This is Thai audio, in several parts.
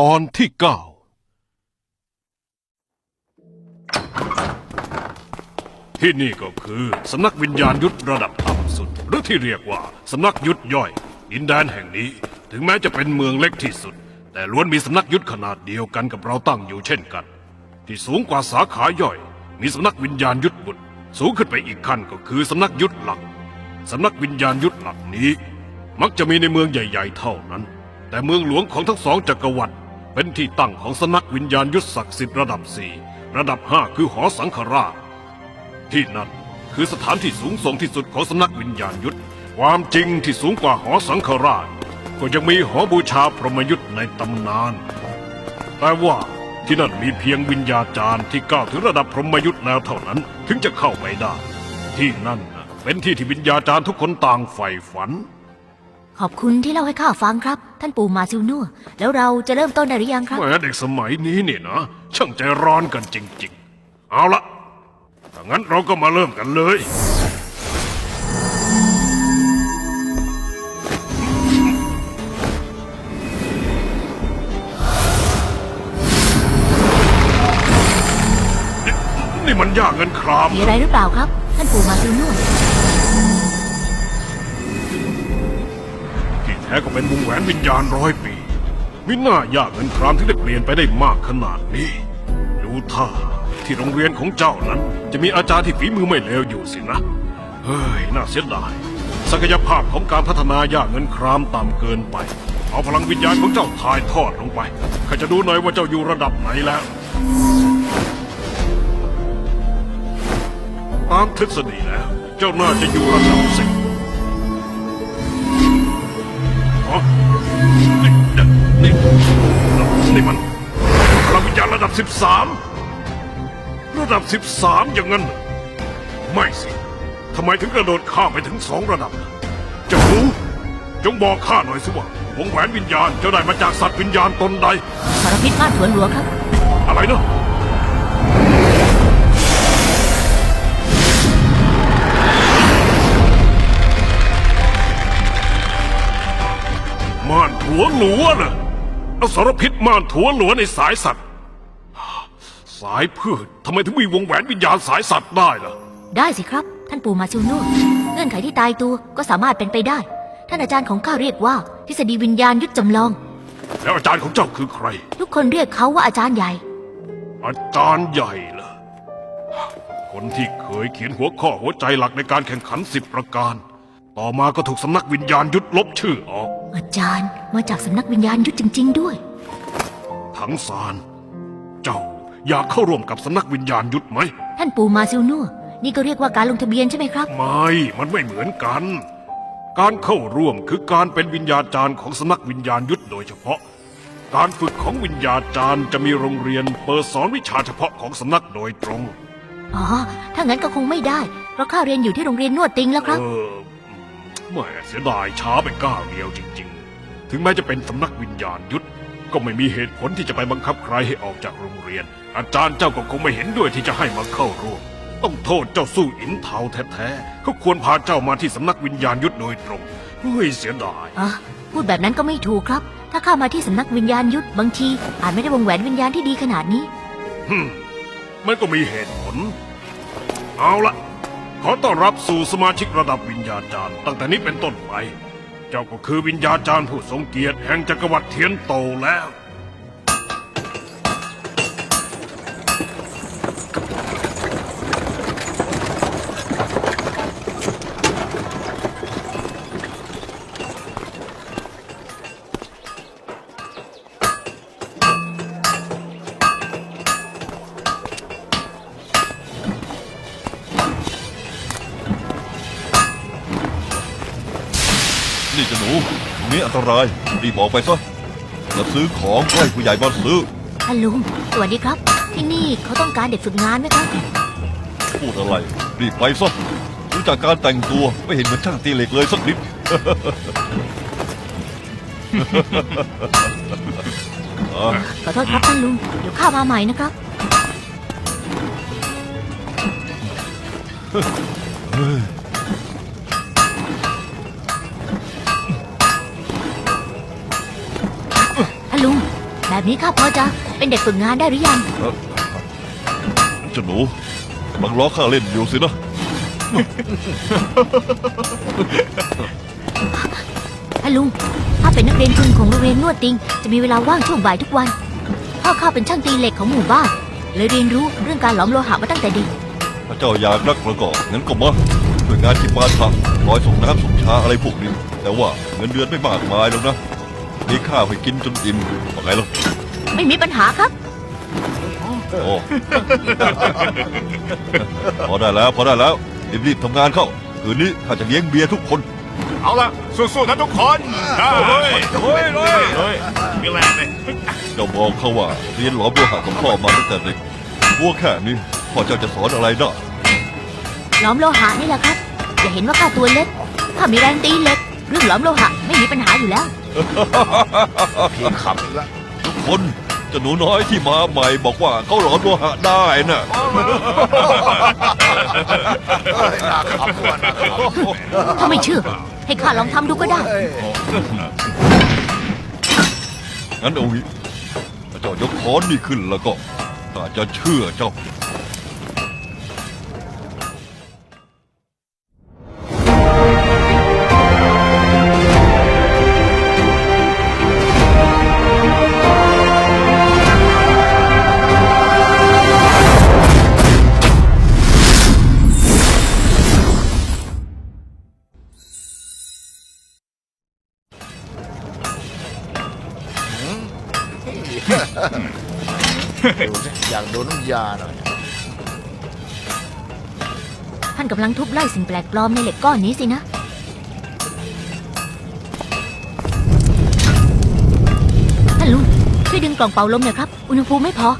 ตอนที่เก้าที่นี่ก็คือสำนักวิญญาณยุทธระดับต่ำสุด หรือที่เรียกว่าสำนักยุทธย่อย ดินแดนแห่งนี้ ถึงแม้จะเป็นเมืองเล็กที่สุด แต่ล้วนมีสำนักยุทธขนาดเดียวกันกับเราตั้งอยู่เช่นกัน ที่สูงกว่าสาขาย่อย มีสำนักวิญญาณยุทธบุตรสูงขึ้นไปอีกขั้นก็คือสำนักยุทธหลักสำนักวิญญาณยุทธหลักนี้ มักจะมีในเมืองใหญ่ ๆ เท่านั้น แต่เมืองหลวงของทั้งสองจักรวรรดิ เป็นที่ตั้งของสนักวิญญาณยุทธศักดิ์สิทธิ์ระดับสี่ระดับห้าคือหอสังฆราช ที่นั่นคือสถานที่สูงส่งที่สุดของสนักวิญญาณยุทธความจริงที่สูงกว่าหอสังฆราช ก็ยังมีหอบูชาพรหมยุทธในตำนาน แต่ว่าที่นั่นมีเพียงวิญญาจารย์ที่ก้าวถึงระดับพรหมยุทธแล้วเท่านั้นถึงจะเข้าไปได้ ที่นั่นเป็นที่ที่วิญญาจารย์ทุกคนต่างใฝ่ฝัน ขอบคุณที่เล่าให้ข้าฟังครับ ท่านปู่มาซิลนัวแล้วเราจะเริ่มต้นได้หรือยังครับ แหมเด็กสมัยนี้เนี่ยนะ ช่างใจร้อนกันจริง ๆ เอาละถ้างั้นเราก็มาเริ่มกันเลย นี่นี่มันยากเงินคราม มีอะไรหรือเปล่าครับ ท่านปู่มาซิลนัว แท้ก็เป็นวงแหวนวิญญาณร้อยปีมิน่ายากเงินครามที่ได้เปลี่ยนไปได้มากขนาดนี้ ดูท่าที่โรงเรียนของเจ้านั้น จะมีอาจารย์ที่ฝีมือไม่เลวอยู่สินะ เฮ้ย น่าเสียดาย ศักยภาพของการพัฒนายากเงินครามต่ำเกินไป เอาพลังวิญญาณของเจ้าถ่ายทอดลงไปข้าจะดูหน่อยว่าเจ้าอยู่ระดับไหนแล้ว ตามทฤษฎีแล้ว เจ้าน่าจะอยู่ระดับสิ นี่นี่นี่มันพลังวิญญาณระดับสิบสามระดับสิบสามอย่างนั้น ไม่สิทำไมถึงกระโดดข้ามไปถึงสองระดับจะเจ้ารู้ จงบอกข้าหน่อยสิว่าวงแหวนวิญญาณเจ้าได้มาจากสัตว์วิญญาณตนใดสารพิษมาสวนหลวงครับ อะไรเนาะ ถัวหลัวน่ะอสรพิษม่านถัวหลัวในสายสัตว์ สายพืชทำไมถึงมีวงแหวนวิญญาณสายสัตว์ได้ล่ะ ได้สิครับ ท่านปู่มาซิลนัวเงื่อนไขที่ตายตัวก็สามารถเป็นไปได้ ท่านอาจารย์ของข้าเรียกว่าทฤษฎีวิญญาณยุทธจำลอง แล้วอาจารย์ของเจ้าคือใคร ทุกคนเรียกเขาว่าอาจารย์ใหญ่ อาจารย์ใหญ่เหรอคนที่เคยเขียนหัวข้อหัวใจหลักในการแข่งขันสิบประการ ต่อมาก็ถูกสำนักวิญญาณยุดลบชื่อออก อาจารย์มาจากสำนักวิญญาณยุทธจริง ๆ ด้วยทั้งสารเจ้าอยากเข้าร่วมกับสำนักวิญญาณยุดไหม ท่านปู่มาซิลนัวนี่ก็เรียกว่าการลงทะเบียนใช่ไหมครับ ไม่ มันไม่เหมือนกัน การเข้าร่วมคือการเป็นวิญญาจารย์ของสำนักวิญญาณยุทธโดยเฉพาะ การฝึกของวิญญาจารย์จะมีโรงเรียนเปิดสอนวิชาเฉพาะของสำนักโดยตรง อ๋อ ถ้างั้นก็คงไม่ได้ เพราะข้าเรียนอยู่ที่โรงเรียนนวดติงแล้วครับ เออ แหม่เสียดายช้าไปก้าวเดียวจริง ๆ ถึงแม้จะเป็นสำนักวิญญาณยุทธก็ไม่มีเหตุผลที่จะไปบังคับใครให้ออกจากโรงเรียน อาจารย์เจ้าก็คงไม่เห็นด้วยที่จะให้มาเข้าร่วม ต้องโทษเจ้าสู้อินเทาแท้ๆเขาควรพาเจ้ามาที่สำนักวิญญาณยุทธโดยตรงเฮ้ยเสียดาย อะพูดแบบนั้นก็ไม่ถูกครับ ถ้าข้ามาที่สำนักวิญญาณยุทธบางทีอาจไม่ได้วงแหวนวิญญาณที่ดีขนาดนี้ ฮึมมันก็มีเหตุผล เอาละ ขอต้อนรับสู่สมาชิกระดับวิญญาจารย์ตั้งแต่นี้เป็นต้นไป เจ้าก็คือวิญญาจารย์ผู้ทรงเกียรติแห่งจักรวรรดิเทียนโตแล้ว อันตราย รีบออกไปซะจะซื้อของใกล้ผู้ใหญ่มาซื้อ ท่านลุง สวัสดีครับ ที่นี่เขาต้องการเด็กฝึกงานไหมครับ พูดอะไร รีบไปซะรู้จากการแต่งตัวไม่เห็นเหมือนช่างตีเหล็กเลยสักนิด ขอโทษครับท่านลุง เดี๋ยวข้ามาใหม่นะครับท่านลุง ไหน แบบนี้ข้าพอจะเป็นเด็กฝึกงานได้หรือยังเอ่อเจ้าหนูกำลังล้อข้าเล่นอยู่สินะ ท่านลุงถ้าเป็นนักเรียนทุนของโรงเรียนนวดติง จะมีเวลาว่างช่วงบ่ายทุกวัน พ่อข้าเป็นช่างตีเหล็กของหมู่บ้าน เลยเรียนรู้เรื่องการหลอมโลหะมาตั้งแต่เด็ก ถ้าเจ้าอยากนักแล้วก็งั้นก็มาช่วยงานที่บ้านทำคอยส่งน้ำส่งชาอะไรพวกนี้ แต่ว่าเงินเดือนไม่มากมายหรอกนะ มีข้าวให้กินจนอิ่มว่าไงล่ะไม่มีปัญหาครับ โอ้ พอได้แล้ว พอได้แล้ว รีบๆทำงานเข้า คืนนี้ข้าจะเลี้ยงเบียร์ทุกคน เอาละสู้ๆนะทุกคนเฮ้ยเฮ้ยเฮ้ยเฮ้ยมีแรงเลยเจ้าบอกเขาว่าเรียนหลอมโลหะกับพ่อมาตั้งแต่เด็กวัวแค่นี้พ่อเจ้าจะสอนอะไรได้หลอมโลหะนี่แหละครับ อย่าเห็นว่าข้าตัวเล็ก ข้ามีแรงตีเหล็ก เรื่องหลอมโลหะไม่มีปัญหาอยู่แล้ว เพียงขับอีกแล้วทุกคนเจ้าหนูน้อยที่มาใหม่บอกว่าเขาหลอมโลหะได้น่ะน่าขับว่ะน่าขับถ้าไม่เชื่อ ให้ข้าลองทำดูก็ได้งั้นเอางี้ถ้าเจ้ายกค้อนนี่ขึ้นแล้วก็ข้าจะเชื่อเจ้า ยาหน่อย ท่านกำลังทุบไล่สิ่งแปลกปลอมในเหล็กก้อนนี้สินะ ท่านลุงช่วยดึงกล่องเป่าลมหน่อยครับ อุณหภูมิไม่พอ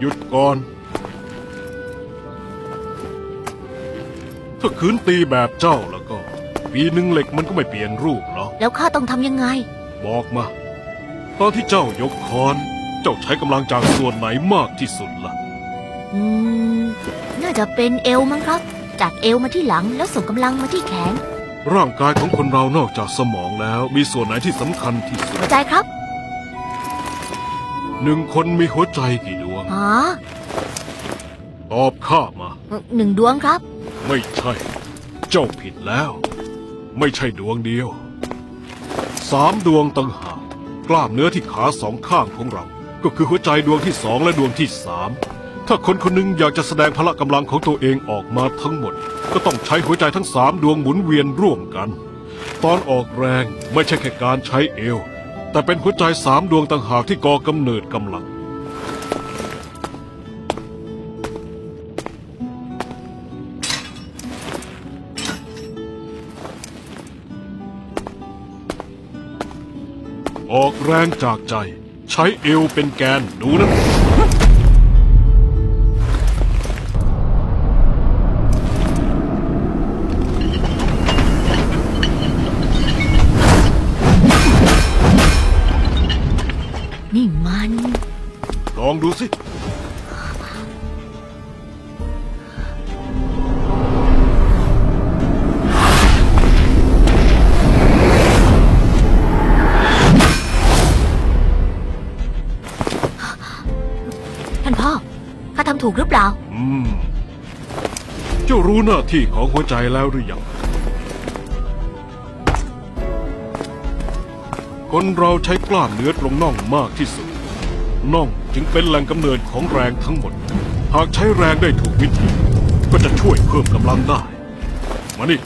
หยุดก่อน ถ้าขืนตีแบบเจ้าแล้วก็ ปีหนึ่งเหล็กมันก็ไม่เปลี่ยนรูปหรอกแล้วข้าต้องทำยังไง บอกมา ตอนที่เจ้ายกค้อน เจ้าใช้กำลังจากส่วนไหนมากที่สุดล่ะ อืม น่าจะเป็นเอวมั้งครับ จากเอวมาที่หลังแล้วส่งกำลังมาที่แขน ร่างกายของคนเรานอกจากสมองแล้ว มีส่วนไหนที่สำคัญที่สุด หัวใจครับ หนึ่งคนมีหัวใจกี่ดวง อ๋อตอบข้ามา หนึ่งดวงครับ ไม่ใช่ เจ้าผิดแล้ว ไม่ใช่ดวงเดียว สามดวงต่างหากกล้ามเนื้อที่ขาสองข้างของเรา ก็คือหัวใจดวงที่สองและดวงที่สามถ้าคนคนหนึงอยากจะแสดงพละกำลังของตัวเองออกมาทั้งหมด ก็ต้องใช้หัวใจทั้งสามดวงหมุนเวียนร่วมกัน ตอนออกแรงไม่ใช่แค่การใช้เอว แต่เป็นหัวใจสามดวงต่างหากที่ก่อกำเนิดกำลัง ออกแรงจากใจ ใช้เอวเป็นแกนดูนะนี่มัน ลองดูสิ ถูกหรือเปล่า อืม เจ้ารู้หน้าที่ของหัวใจแล้วหรือยัง คนเราใช้กล้ามเนื้อตรงน่องมากที่สุด น่องจึงเป็นแหล่งกำเนิดของแรงทั้งหมด หากใช้แรงได้ถูกวิธี ก็จะช่วยเพิ่มกำลังได้ มานี่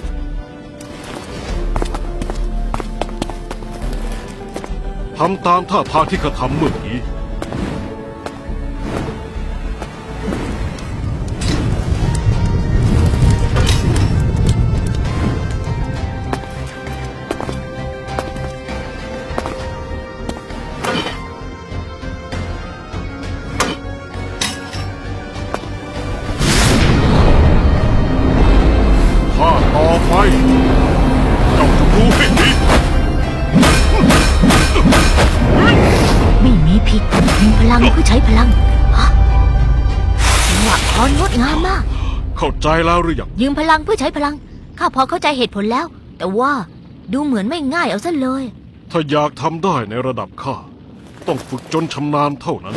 ทำตามท่าทางที่ข้าทำเมื่อกี้ ผิดมีพลังเพื่อใช้พลังฮะจังหวะคอนงดงามมาก เข้าใจแล้วหรือยังยืมพลังเพื่อใช้พลัง ข้าพอเข้าใจเหตุผลแล้ว แต่ว่าดูเหมือนไม่ง่ายเอาซะเลย ถ้าอยากทำได้ในระดับข้า ต้องฝึกจนชำนาญเท่านั้น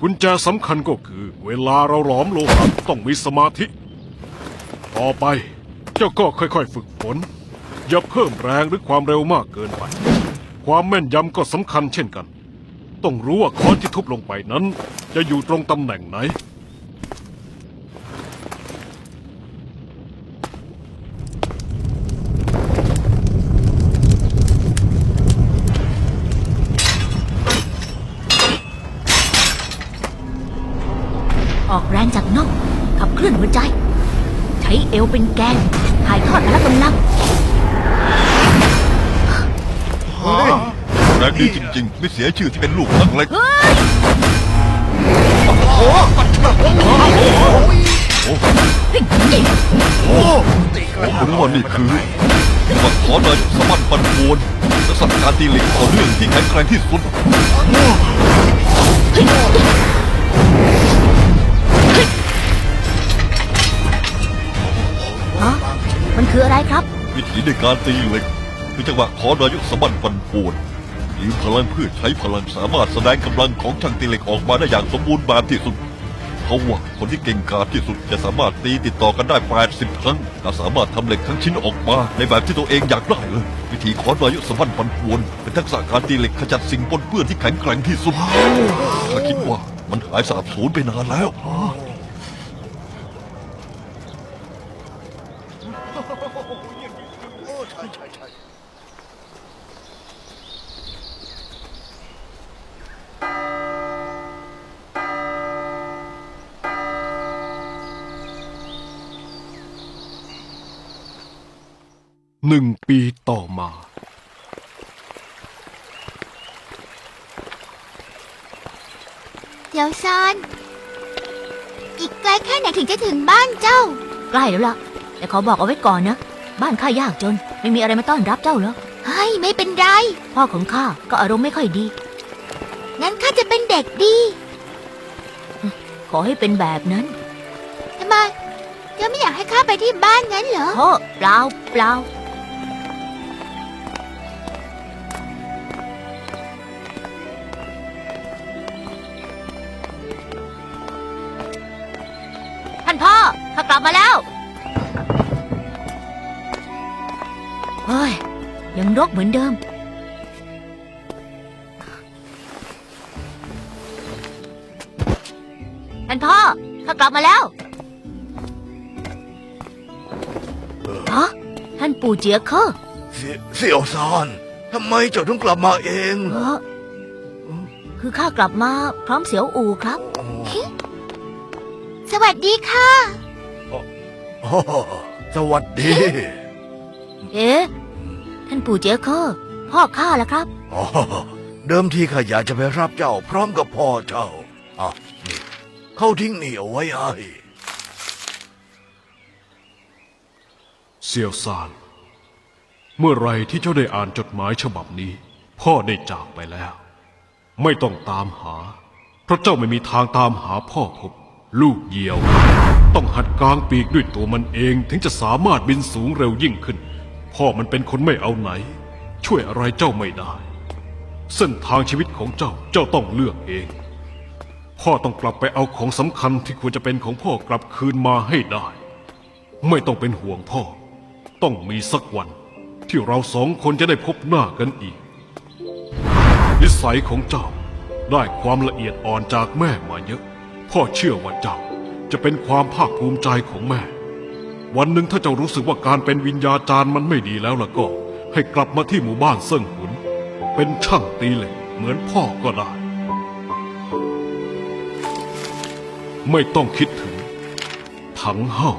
กุญแจสำคัญก็คือ เวลาเราหลอมโลหะต้องมีสมาธิ ต่อไป เจ้าก็ค่อยๆ ฝึกฝน อย่าเพิ่มแรงหรือความเร็วมากเกินไป ความแม่นยำก็สำคัญเช่นกัน ต้องรู้ว่าค้อนที่ทุบลงไปนั้น จะอยู่ตรงตำแหน่งไหน แรงดีจริงๆ ไม่เสียชื่อที่เป็นลูกนักเล็กผมรู้ว่านี่คือว่าขอเลยสมันปันปวนและสัตว์การตีเหล็กต่อเนื่องที่แข็งแกร่งที่สุดฮะมันคืออะไรครับ วิธีในการตีเหล็กคือจังหวะขอนายกสะบันปันป่วน ยืมพลังเพื่อใช้พลังสามารถแสดงกำลังของช่างตีเหล็กออกมาได้อย่างสมบูรณ์แบบที่สุด เขาว่าคนที่เก่งกาจที่สุดจะสามารถตีติดต่อกันได้ 80 ครั้งและสามารถทำเหล็กทั้งชิ้นออกมาในแบบที่ตัวเองอยากได้เลย วิธีขอนายกสะบันปันป่วน เป็นทักษะการตีเหล็กขจัดสิ่งปนเปื้อนที่แข็งแกร่งที่สุดข้าคิดว่ามันหายสาบสูญไปนานแล้ว หนึ่งปีต่อมา เดี๋ยวซานอีกไกลแค่ไหนถึงจะถึงบ้านเจ้า ใกล้แล้วล่ะ แต่ขอบอกเอาไว้ก่อนนะ บ้านข้ายากจน ไม่มีอะไรมาต้อนรับเจ้าหรอกเฮ้ยไม่เป็นไร พ่อของข้าก็อารมณ์ไม่ค่อยดี งั้นข้าจะเป็นเด็กดี ขอให้เป็นแบบนั้นทำไมเจ้าไม่อยากให้ข้าไปที่บ้านงั้นเหรอ โอ้เปล่าเปล่า ข้ากลับมาแล้ว เฮ้ย ยังรกเหมือนเดิม ท่านพ่อ ข้ากลับมาแล้วฮะท่านปู่เจียเคอร์เสี่เสี่ยวซานทำไมเจ้าถึงกลับมาเองเออคือข้ากลับมาพร้อมเสียวอูครับสวัสดีค่ะ โอ้สวัสดี เอ๊ะ ท่านปู่เจียเคอร์พ่อข้าแล้วครับ อ๋อ เดิมทีข้าอยากจะไปรับเจ้าพร้อมกับพ่อเจ้าอะนี่เขาทิ้งนี่เอาไว้ให้ เซียวซาน เมื่อไรที่เจ้าได้อ่านจดหมายฉบับนี้ พ่อได้จากไปแล้ว ไม่ต้องตามหา เพราะเจ้าไม่มีทางตามหาพ่อพบ ลูกเหยี่ยว ต้องหัดกลางปีกด้วยตัวมันเองถึงจะสามารถบินสูงเร็วยิ่งขึ้น พ่อมันเป็นคนไม่เอาไหน ช่วยอะไรเจ้าไม่ได้ เส้นทางชีวิตของเจ้าเจ้าต้องเลือกเอง พ่อต้องกลับไปเอาของสำคัญที่ควรจะเป็นของพ่อกลับคืนมาให้ได้ ไม่ต้องเป็นห่วงพ่อ ต้องมีสักวัน ที่เราสองคนจะได้พบหน้ากันอีก นิสัยของเจ้าได้ความละเอียดอ่อนจากแม่มาเยอะ พ่อเชื่อว่าเจ้าจะเป็นความภาคภูมิใจของแม่ วันหนึ่งถ้าเจ้ารู้สึกว่าการเป็นวิญญาจารย์มันไม่ดีแล้วล่ะก็ ให้กลับมาที่หมู่บ้านเซิ่งหุน เป็นช่างตีเหล็กเหมือนพ่อก็ได้ ไม่ต้องคิดถึงถังเห่า